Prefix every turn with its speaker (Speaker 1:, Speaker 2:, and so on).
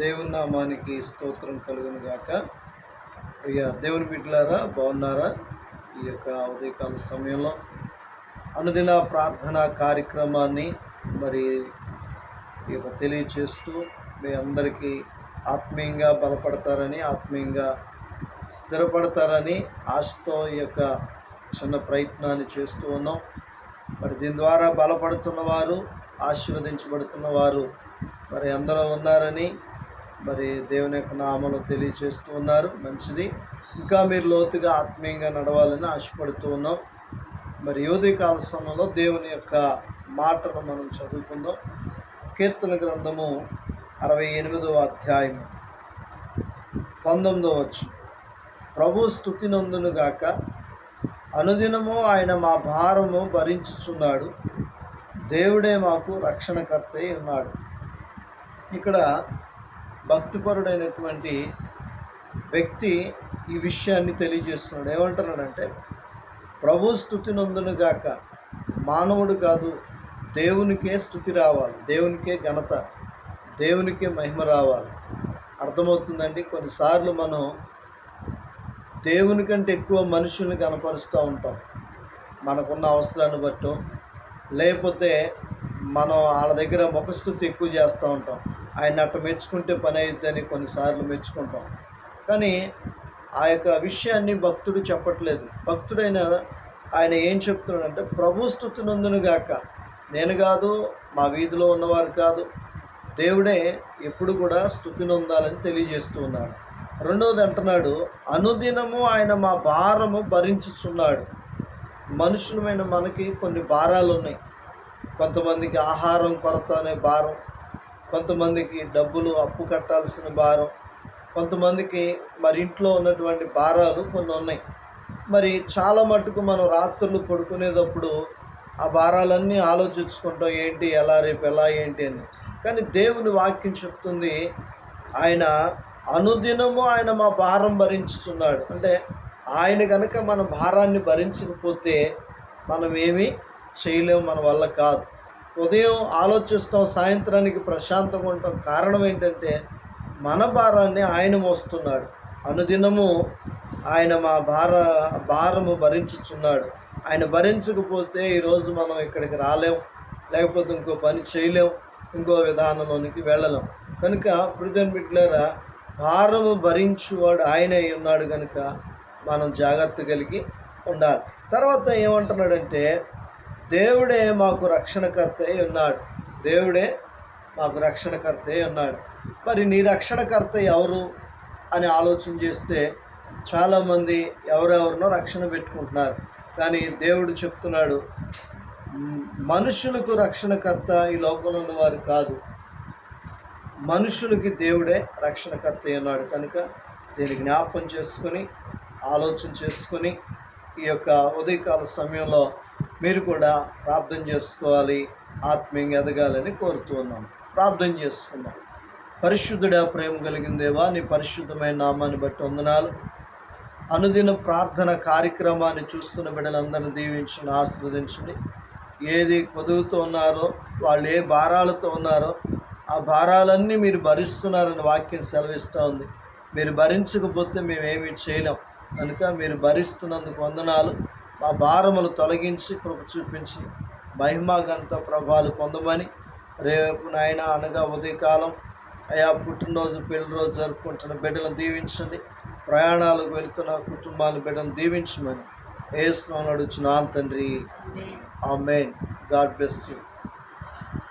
Speaker 1: దేవుని నామానికి స్తోత్రం కలుగును గాక. ఇక దేవుని బిడ్డలారా బాగున్నారా? ఈ యొక్క ఉదయకాల సమయంలో అనుదిన ప్రార్థన కార్యక్రమాన్ని మరి ఈ యొక్క తెలియచేస్తూ మీ అందరికీ ఆత్మీయంగా బలపడతారని ఆత్మీయంగా స్థిరపడతారని ఆశతో ఈ యొక్క చిన్న ప్రయత్నాన్ని చేస్తూ ఉన్నాం. మరి దీని ద్వారా బలపడుతున్న వారు ఆశీర్వదించబడుతున్న వారు మరి అందరూ ఉన్నారని మరి దేవుని యొక్క నామలు తెలియచేస్తూ ఉన్నారు. మంచిది. ఇంకా మీరు లోతుగా ఆత్మీయంగా నడవాలని ఆశపడుతూ ఉన్నాం. మరి యోధి కాల సమయంలో దేవుని యొక్క మాటను మనం చదువుకుందాం. కీర్తన గ్రంథము అరవై ఎనిమిదవ అధ్యాయం పంతొమ్మిదవ వచ్చు ప్రభు స్థుతి గాక అనుదినము ఆయన మా భారము భరించుచున్నాడు. దేవుడే మాకు రక్షణకర్తయి ఉన్నాడు. ఇక్కడ భక్తిపరుడైనటువంటి వ్యక్తి ఈ విషయాన్ని తెలియజేస్తున్నాడు. ఏమంటున్నాడంటే ప్రభు స్థుతి గాక మానవుడు కాదు దేవునికే స్థుతి రావాలి దేవునికే ఘనత దేవునికే మహిమ రావాలి. అర్థమవుతుందండి కొన్నిసార్లు మనం దేవుని కంటే ఎక్కువ మనుషుల్ని కనపరుస్తూ ఉంటాం. మనకున్న అవసరాన్ని బట్టి. లేకపోతే మనం వాళ్ళ దగ్గర ముఖస్థుతి ఎక్కువ చేస్తూ ఉంటాం. ఆయన అట్ట మెచ్చుకుంటే పని అయిద్దని కొన్నిసార్లు మెచ్చుకుంటాం. కానీ ఆ యొక్క విషయాన్ని భక్తుడు చెప్పట్లేదు. భక్తుడైన ఆయన ఏం చెప్తున్నాడంటే ప్రభు స్థుతి గాక. నేను కాదు మా వీధిలో ఉన్నవారు కాదు. దేవుడే ఎప్పుడు కూడా స్థుతి నొందాలని తెలియజేస్తూ ఉన్నాడు. రెండవది అంటున్నాడు అనుదినము ఆయన మా భారము భరించుచున్నాడు. మనుషులమైన మనకి కొన్ని భారాలు ఉన్నాయి కొంతమందికి ఆహారం కొరత అనే భారం కొంతమందికి డబ్బులు అప్పు కట్టాల్సిన భారం కొంతమందికి మరి ఇంట్లో ఉన్నటువంటి భారాలు కొన్ని ఉన్నాయి. మరి చాలా మటుకు మనం రాత్రులు పడుకునేటప్పుడు ఆ భారాలన్నీ ఆలోచించుకుంటాం ఏంటి ఎలా రేపు ఎలా ఏంటి అని. కానీ దేవుని వాక్యం చెప్తుంది ఆయన అనుదినము ఆయన మా భారం భరించుతున్నాడు అంటే ఆయన కనుక మన భారాన్ని భరించకపోతే మనం ఏమీ చేయలేము మన వల్ల కాదు. ఉదయం ఆలోచిస్తాం సాయంత్రానికి ప్రశాంతంగా ఉంటాం. కారణం ఏంటంటే మన భారాన్ని ఆయన మోస్తున్నాడు. అనుదినము ఆయన మా భార భారము భరించుచున్నాడు. ఆయన భరించకపోతే ఈరోజు మనం ఇక్కడికి రాలేం. లేకపోతే ఇంకో పని చేయలేం. ఇంకో విధానంలోనికి వెళ్ళలేం. కనుక ప్రృదన్ బిడ్లరా భారము భరించువాడు ఆయన అయి ఉన్నాడు కనుక మనం జాగ్రత్త కలిగి ఉండాలి. తర్వాత ఏమంటున్నాడంటే దేవుడే మాకు రక్షణకర్త అయి ఉన్నాడు. దేవుడే మాకు రక్షణకర్త అయి ఉన్నాడు. మరి నీ రక్షణకర్త ఎవరు? అని ఆలోచన చేస్తే చాలామంది ఎవరెవరినో రక్షణ పెట్టుకుంటున్నారు. కానీ దేవుడు చెప్తున్నాడు మనుషులకు రక్షణకర్త ఈ లోకంలో ఉన్నవారు కాదు. మనుషులకి దేవుడే రక్షణకర్త అన్నాడు కనుక దీన్ని జ్ఞాపకం చేసుకొని ఆలోచన చేసుకొని ఈ యొక్క ఉదయకాల సమయంలో మీరు కూడా ప్రార్థన చేసుకోవాలి ఆత్మీయంగా ఎదగాలని కోరుతూ ఉన్నాం. ప్రార్థన చేసుకున్నాం పరిశుద్ధుడా ప్రేమ కలిగిందేవా నీ పరిశుద్ధమైన నామాన్ని బట్టి వందనాలు. అనుదిన ప్రార్థన కార్యక్రమాన్ని చూస్తున్న బిడ్డలందరినీ దీవించండి ఆస్వాదించండి ఏది కొదువుతూ ఉన్నారో వాళ్ళు ఏ భారాలతో ఉన్నారో ఆ భారాలన్నీ మీరు భరిస్తున్నారని వాక్యం సెలవిస్తూ ఉంది. మీరు భరించకపోతే మేమేమీ చేయలేం. కనుక మీరు భరిస్తున్నందుకు వందనాలు. మా భారములు తొలగించి కృప చూపించి మహిమాగంత ప్రభాలు పొందమని రేపు నాయన అనగా ఉదయకాలం అయా పుట్టినరోజు పెళ్ళి రోజు జరుపుకుంటున్న బిడ్డలను దీవించండి. ప్రయాణాలకు వెళుతున్న కుటుంబాల బిడ్డను దీవించమని ఏ స్నానం అడుగుచున్నాను తండ్రి. ఆ మెయిన్ గాడ్ బ్లెస్ యూ.